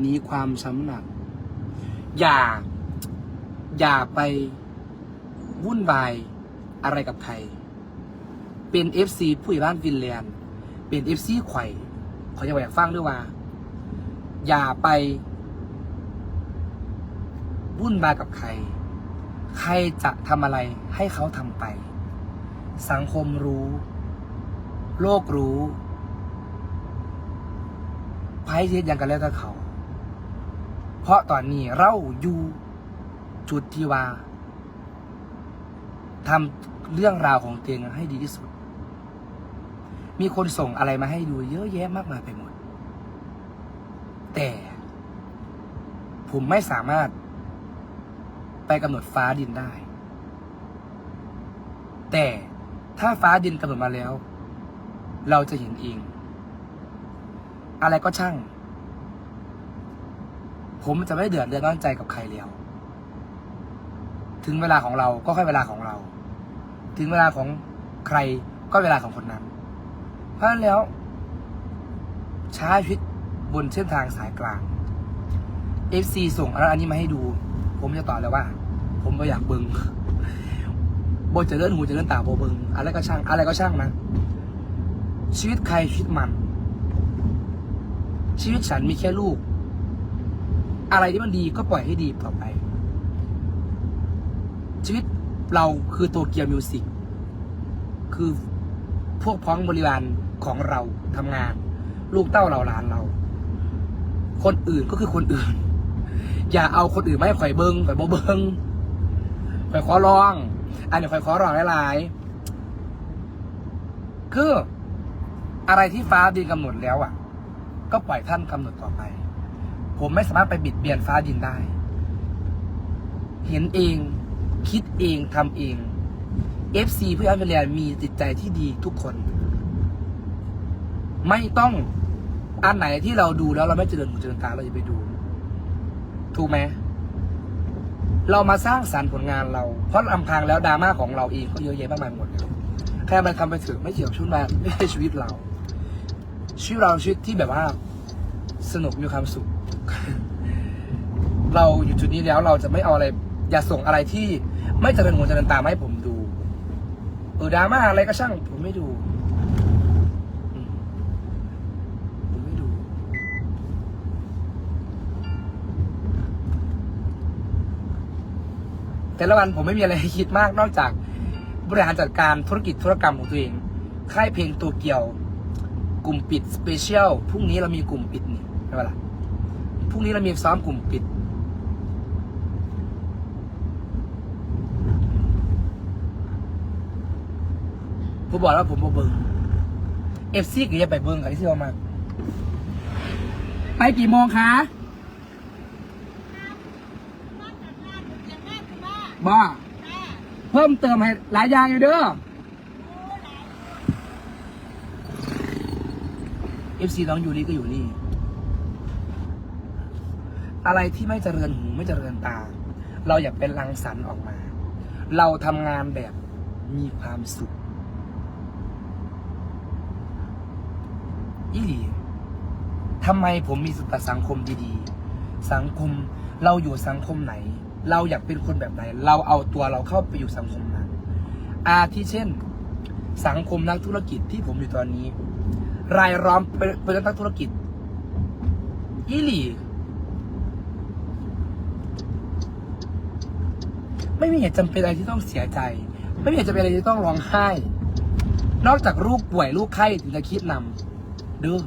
หนีความช้ำหนัก อย่า อย่าไปวุ่นวายอะไรกับใคร เป็นเอฟซีผู้ใหญ่บ้านฟินแลนด์ เป็นเอฟซีไข่ขอจะบอยากฟังด้วยว่า อย่าไปวุ่นวายกับใคร ใครจะทำอะไรให้เขาทำไป สังคมรู้ โลกรู้ไพ่เทียยังกันแล้วแต่เขา เพราะตอนนี้เราอยู่จุดที่ว่าทำเรื่องราวของเตียงให้ดีที่สุด มีคนส่งอะไรมาให้ดูเยอะแยะมากมายไปหมด แต่ผมไม่สามารถไปกำหนดฟ้าดินได้ แต่ถ้าฟ้าดินกำหนดมาแล้ว เราจะเห็นเอง อะไรก็ช่าง ผมจะไม่เดือดเดือดร้อนใจกับใครแล้วถึงเวลาของเราก็ค่อยเวลาของเรา ถึงเวลาของใครก็เวลาของคนนั้น เพราะฉะนั้นแล้วใช้ชีวิตบนเส้นทางสายกลาง FC ส่งอะไรอันนี้มาให้ดู ผมจะตอบเลยว่า ผมก็อยากเบิงโบจะเลื่อนหูจะเลื่อนตาโบเบิงอะไรก็ช่าง อะไรก็ช่างนะ ชีวิตใครชีวิตมัน ชีวิตฉันมีแค่ลูก อะไรที่มันดีก็ปล่อยให้ดีต่อไป ชีวิตเราคือตัวเกียวมิวสิกคือพวกพ้องบริวารของเราทำงาน ลูกเต้าเราหลานเรา คนอื่นก็คือคนอื่น อย่าเอาคนอื่นมาให้ข่อยเบิงข่อยโบเบิงข่อยขอร้อง อันนี้ข่อยขอร้องหลายๆคืออะไรที่ฟ้าดินกำหนดแล้วอะ ก็ปล่อยท่านกำหนดต่อไป ผมไม่สามารถไปบิดเบียนฟ้าดินได้ เห็นเอง คิดเองทำเอง FC เพื่อนเวลียมีจิตใจที่ดีทุกคน ไม่ต้องอันไหนที่เราดูแล้วเราไม่เจริญหูเจริญตาเราอย่าไปดู ถูกไหมเรามาสร้างสรรค์ผลงานเรา เพราะลำพังแล้วดราม่าของเราเองก็เยอะแยะมากมายหมดแค่มันทำไปถึงไม่เกี่ยวกับชีวิตมาไม่ใช่ชีวิตเรา ชีวิตเราชีวิตที่แบบว่า สนุกมีความสุข เราอยู่จุดนี้แล้วเราจะไม่เอาอะไร อย่าส่งอะไรที่ไม่เจริญหูเจริญตามาให้ผมดูเออดราม่าอะไรก็ช่าง ผมไม่ดูผมไม่ดู แต่ละวันผมไม่มีอะไรให้คิดมากนอกจากบริหารจัดการธุรกิจธุรกรรมของตัวเอง ค่ายเพลงตัวเกียว กลุ่มปิดสเปเชียล พรุ่งนี้เรามีกลุ่มปิดนี่ใช่ไหมล่ะ รุ่งนี้เรามีซ้อมกลุ่มปิด ผมบอกแล้วผมบ่เบิงเอฟซีก็อย่าไปเบิงกันที่เรามาไปกี่โมงคะบ้าเพิ่มเติมให้หลายอย่างอยู่เด้อเอฟซีน้องอยู่นี่ก็อยู่นี่ อะไรที่ไม่เจริญหูไม่เจริญตา เราอยากเป็นรังสรรค์ออกมา เราทำงานแบบมีความสุขอีหลีทำไมผมมีสุตสังคมดีๆ สังคมเราอยู่สังคมไหน เราอยากเป็นคนแบบไหน เราเอาตัวเราเข้าไปอยู่สังคมนั้น อาทิเช่น สังคมนักธุรกิจที่ผมอยู่ตอนนี้ รายล้อมเป็นเป็นนักธุรกิจอีหลี ไม่มีเหตุจำเป็นอะไรที่ต้องเสียใจ ไม่มีเหตุจำเป็นอะไรที่ต้องร้องไห้ นอกจากลูกป่วยลูกไข้ถึงจะคิดนำเด้อ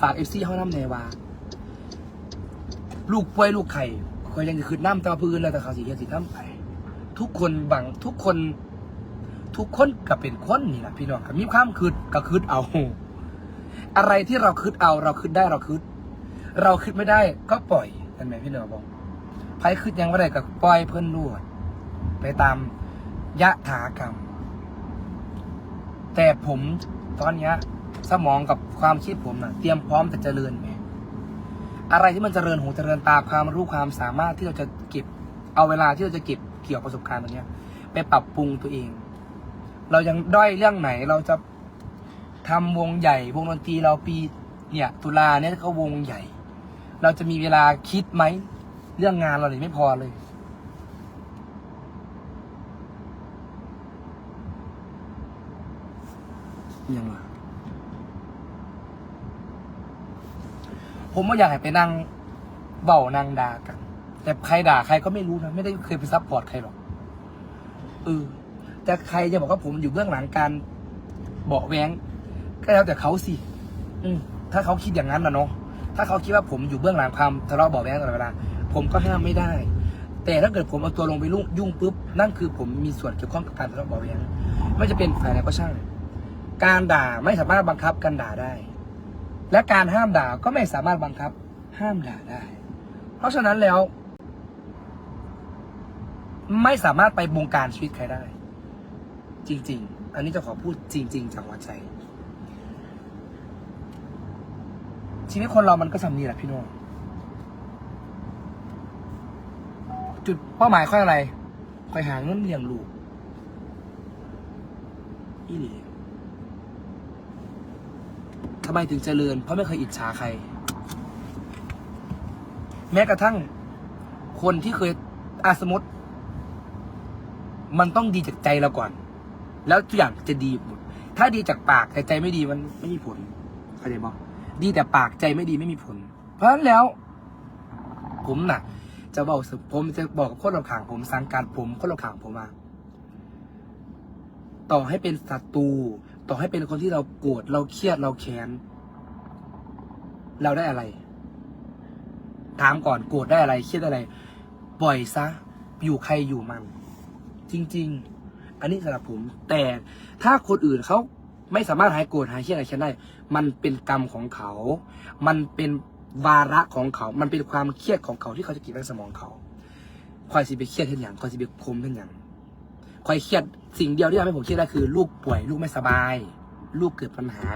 ฝากเอฟซีห้องน้ำเนวาลูกป่วยลูกไข่คอยยังจะคืนน้ำตาพื้นแล้วแต่เขาสีเขียวสีน้ำไป ทุกคนบังทุกคน ทุกคนก็เป็นคนนี่แหละพี่น้องก็มีความคืดก็คืดเอา อะไรที่เราคืดเอาเราคืดได้เราคืดเราคืดไม่ได้ก็ปล่อยเห็นไหมพี่น้องบอกไพ่คืดยังไม่ได้ก็ปล่อยเพื่อนรวด ไปตามยะถากรรม แต่ผมตอนนี้สมองกับความคิดผมนะเตรียมพร้อมจะเจริญไงอะไรที่มันเจริญหูเจริญตาความรู้ความสามารถที่เราจะเก็บ เอาเวลาที่เราจะเก็บเกี่ยวประสบการณ์ตรงนี้ไปปรับปรุงตัวเอง เรายังด้อยเรื่องไหนเราจะทำวงใหญ่ วงดนตรีเราปีเนี่ยตุลาเนี่ยเขาวงใหญ่ เราจะมีเวลาคิดไหม เรื่องงานเราเนี่ยไม่พอเลย ยังไงผมว่อยากให้ไปนั่งเบ้านั่งด่ากัน แต่ใครด่าใครก็ไม่รู้นะ ไม่ได้เคยไปซัพพอร์ตใครหรอกเออแต่ใครจะบอกว่าผมอยู่เบื้องหลังการเบาะแวงก็แล้วแต่เขาสิ อืมถ้าเขาคิดอย่างนั้นนะเนาะถ้าเขาคิดว่าผมอยู่เบื้องหลังความทะเลาะเบาะแวงตลอดเวลา ผมก็ห้ามไม่ได้ แต่ถ้าเกิดผมเอาตัวลงไปลุ่งยุ่งปุ๊บนั่นคือผมมีส่วนเกี่ยวข้องกับการทะเลาะเบาะแวงไม่จะเป็นฝ่ายไหนก็ช่าง การด่าไม่สามารถบังคับการด่าได้ และการห้ามด่าก็ไม่สามารถบังคับ ห้ามด่าได้ เพราะฉะนั้นแล้ว ไม่สามารถไปบงการชีวิตใครได้ จริง ๆ อันนี้จะขอพูดจริง ๆจากหัวใจชีวิตคนเรามันก็สำนีแหละพี่โน้องจุดเป้าหมายค่อยอะไร ค่อยหาเงินเลี้ยงลูกอีหลี ทำไมถึงเจริญ เพราะไม่เคยอิจฉาใคร แม้กระทั่ง คนที่เคยอาสมมติ มันต้องดีจากใจเราก่อน แล้วทุกอย่างจะดีหมดถ้าดีจากปากแต่ใจไม่ดีมันไม่มีผลเข้าใจบ่ดีแต่ปากใจไม่ดีไม่มีผล เพราะฉะนั้นแล้ว ผมน่ะ จะบอกผมจะบอกกับคนเราขางผมสังการผมคนเราขางผมมาต่อให้เป็นศัตรู ต่อให้เป็นคนที่เราโกรธเราเครียดเราแค้นเราได้อะไร ถามก่อนโกรธได้อะไร เครียดอะไรปล่อยซะ อยู่ใครอยู่มัน จริง ๆ อันนี้สำหรับผม แต่ถ้าคนอื่นเขาไม่สามารถหายโกรธหายเครียดหายแค้นได้ มันเป็นกรรมของเขา มันเป็นวาระของเขา มันเป็นความเครียดของเขาที่เขาจะเก็บไว้ในสมองเขาคอยสิไปเครียดเช่นอย่างคอยสิไปคมเช่นอย่างคอยเครียด สิ่งเดียวที่ทำให้ผมเครียดได้คือ ลูกป่วย ลูกไม่สบาย ลูกเกิดปัญหา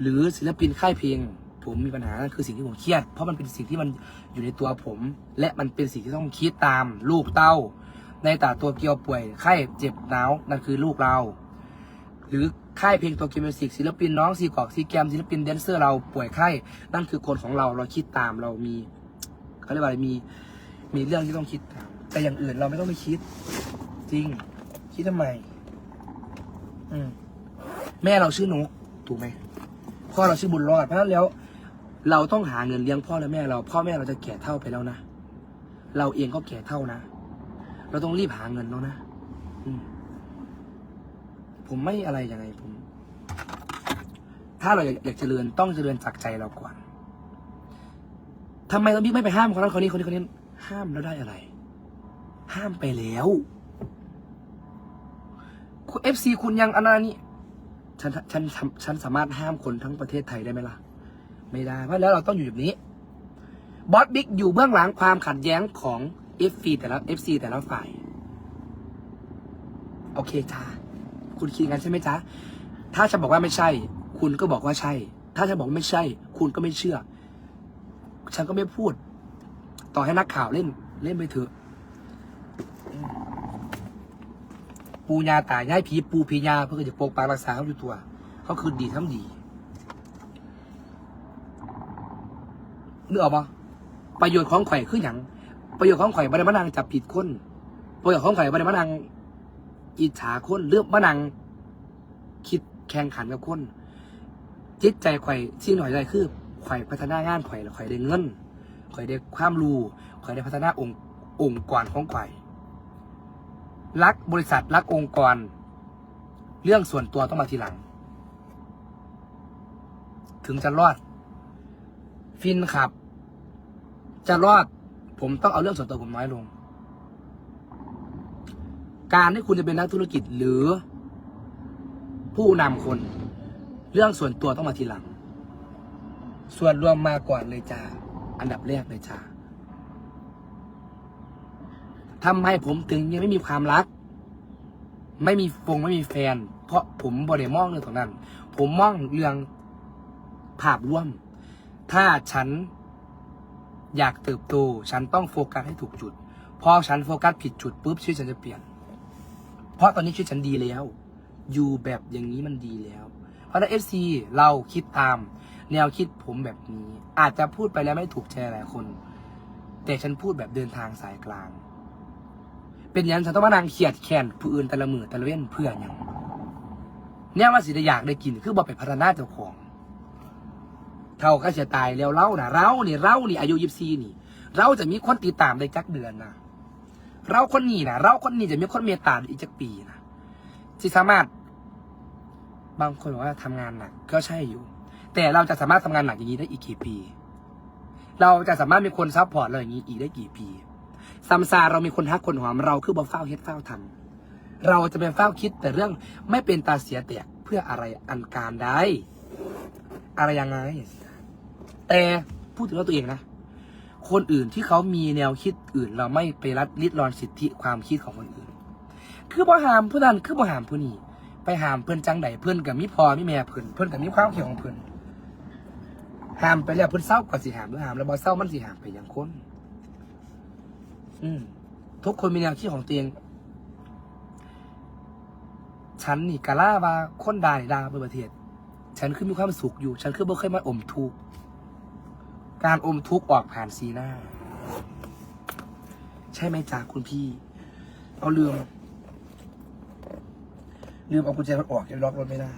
หรือศิลปินค่ายเพลง ผมมีปัญหานั่นคือสิ่งที่ผมเครียด เพราะมันเป็นสิ่งที่มันอยู่ในตัวผม และมันเป็นสิ่งที่ต้องคิดตาม ลูกเต้า ในตาตัวเกียวป่วยไข้เจ็บหนาวนั่นคือลูกเรา หรือค่ายเพลงตัวเกียวมิวสิกศิลปินน้องซีกอกซีแกมศิลปินแดนเซอร์เราป่วยไข้นั่นคือคนของเราเราคิดตามเรามีเขาเรียกว่าอะไรมีมีเรื่องที่ต้องคิดตามแต่อย่างอื่นเราไม่ต้องไปคิด จริง คิดทำไม อืม แม่เราชื่อนกถูกไหมพ่อเราชื่อบุญรอดเพราะฉะนั้นแล้ว เราต้องหาเงินเลี้ยงพ่อและแม่เรา พ่อแม่เราจะแก่เท่าไปแล้วนะ เราเองก็แก่เท่านะ เราต้องรีบหาเงินแล้วนะอืมผมไม่อะไรยังไงผม ถ้าเราอยากอยากเจริญต้องเจริญจากใจเราก่อนทำไมเราบิ๊กไม่ไปห้ามคนนั้นคนนี้คนนี้คนนี้ ห้ามแล้วได้อะไร ห้ามไปแล้ว เอฟซีคุณยังอันนั้นนี่ฉันฉันฉันสามารถห้ามคนทั้งประเทศไทยได้ไหมล่ะ ไม่ได้ เพราะแล้วเราต้องอยู่แบบนี้บอสบิ๊กอยู่เบื้องหลังความขัดแย้งของเอฟซีแต่ละเอฟซีแต่ละฝ่าย โอเคจ้าคุณคิดงั้นใช่ไหมจ๊ะถ้าฉันบอกว่าไม่ใช่ คุณก็บอกว่าใช่ ถ้าฉันบอกไม่ใช่ คุณก็ไม่เชื่อ ฉันก็ไม่พูด ต่อให้นักข่าวเล่นเล่นไปเถอะ ปูยาตายายผีปูผียาเพื่อจะปกปักรักษาเขาอยู่ตัว เขาคือดีทำดีนึกออกปะประโยชน์ของข่อยคืออย่างประโยชน์ของข่อยบริมานังจับผิดคนประโยชน์ของข่อยบริมานังอิจฉาคนเลือกมานังคิดแข่งขันกับคน จิตใจข่อยที่หน่อยใจคือข่อยพัฒนางานข่อยแล้วข่อยได้เงินข่อยได้ความรู้ข่อยได้พัฒนาองค์องค์กรของข่อย รักบริษัทรักองค์กร เรื่องส่วนตัวต้องมาทีหลัง ถึงจะรอด ฟินขับ จะรอด ผมต้องเอาเรื่องส่วนตัวผมน้อยลง การที่คุณจะเป็นนักธุรกิจหรือ ผู้นำคน เรื่องส่วนตัวต้องมาทีหลัง ส่วนรวมมาก่อนเลยจ้าอันดับแรกเลยจ้า ทำให้ผมถึงยังไม่มีความรัก ไม่มีฟงไม่มีแฟน เพราะผมบริมองเรื่องตรงนั้น ผมมองเรื่องภาพรวม ถ้าฉันอยากเติบโต ฉันต้องโฟกัสให้ถูกจุด พอฉันโฟกัสผิดจุดปุ๊บชีวิตฉันจะเปลี่ยน เพราะตอนนี้ชีวิตฉันดีแล้ว อยู่แบบอย่างนี้มันดีแล้ว เพราะฉะนั้นเอฟซีเราคิดตาม แนวคิดผมแบบนี้ อาจจะพูดไปแล้วไม่ถูกใจหลายคน แต่ฉันพูดแบบเดินทางสายกลาง เป็นอย่างนั้นฉันต้องมานั่งเขียดแค้นผู้อื่นแต่ละมือแต่ละเว้นเพื่ออย่างเนี่ยว่าสิได้อยากได้กินคือบอกไปพัฒนาเจ้าของเท่าก็จะตายแล้วเล่านะเรานี่เรานี่อายุยิบซีนี่ เราจะมีคนติดตามได้จักเดือนนะเราคนนี้นะเราคนนี้จะมีคนเมตตาอีกจักปีนะที่สามารถ บางคนบอกว่าทำงานหนักก็ใช่อยู่ แต่เราจะสามารถทำงานหนักอย่างนี้ได้อีกกี่ปี เราจะสามารถมีคนซัพพอร์ตเราอย่างนี้อีกได้กี่ปี ซัมซาเรามีคนฮักคนหอมเราคือบอเฝ้าเฮ็ดเฝ้าทำเราจะเป็นเฝ้าคิดแต่เรื่องไม่เป็นตาเสียแตกเพื่ออะไรอันการได้อะไรยังไง แต่พูดถึงตัวเองนะ คนอื่นที่เขามีแนวคิดอื่น เราไม่ไปรัดริดรอนสิทธิความคิดของคนอื่น คือบ่หามผู้นั้นคือบ่หามผู้นี้ไปหามเพื่อนจังใดเพื่อนกับมิพอมิแม่เพื่อนเพื่อนกับมิความเขียวของเพื่อนหามไปแล้วเพื่อนเศร้าก็สิหามหรือหามแล้วบ่เศร้ามันสิหามไปอย่างคน ทุกคนมีแนวคิดของตัวเอง ฉันนี่กะล่าว่าคนด่านี่ด่าเปประเทศ ฉันคือมีความสุขอยู่ ฉันคือบ่เคยมาอมทุกข์การอมทุกข์ออกผ่านสีหน้า ใช่ไหมจ๊ะคุณพี่ เอาลืม ลืมเอากุญแจรถออกยังล็อกรถไม่ได้